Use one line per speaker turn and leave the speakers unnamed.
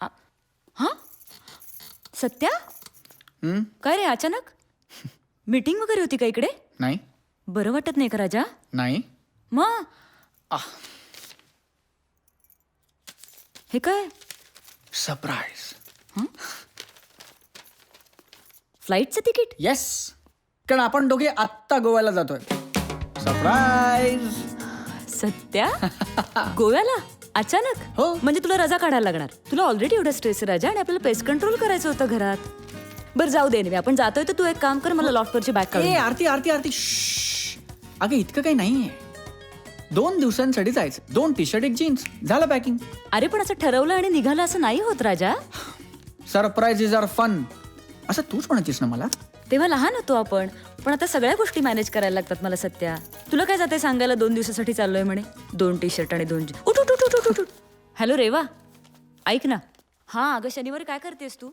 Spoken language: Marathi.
आ- हा? सत्या?
हं?
काय रे अचानक? मीटिंग वगैरे होती का इकडे?
नाही.
बरं वाटत नाही का राजा?
नाही.
मग? हे काय?
सरप्राईज
फ्लाईटचं तिकीट
येस कारण आपण दोघे आत्ता गोव्याला जातोय. सरप्राईज
सत्या? गोव्याला? अचानक?
हो.
म्हणजे तुला रजा काढायला लागणार. तुला ऑलरेडी एवढा स्ट्रेस आहे राजा आणि आपल्याला पेस्ट कंट्रोल करायचं होतं घरात. बरं जाऊ दे आपण जातोय तर तू एक काम कर मला लॉफ्टवरची बॅग काढून
ए
दे.
आरती आरती आरती. श्श्श. अगं इतकं काही नाहीये. दोन दिवसांसाठी जायचं. दोन टी शर्ट एक जीन्स झालं पॅकिंग
अरे पण असं ठरवलं आणि निघालं असं नाही होत राजा.
सरप्राईज इज आर फन असं तूच म्हणायचीस ना मला?
तेव्हा लहान होतो आपण. पण आता सगळ्या गोष्टी मॅनेज करायला लागतात मला सत्या तुला काय जाते सांगायला दोन दिवसासाठी चाललोय म्हणे? दोन टी शर्ट आणि दोन उठ उठ उठ. हॅलो रेवा ऐक ना. हां अगं शनिवारी काय करतेस तू?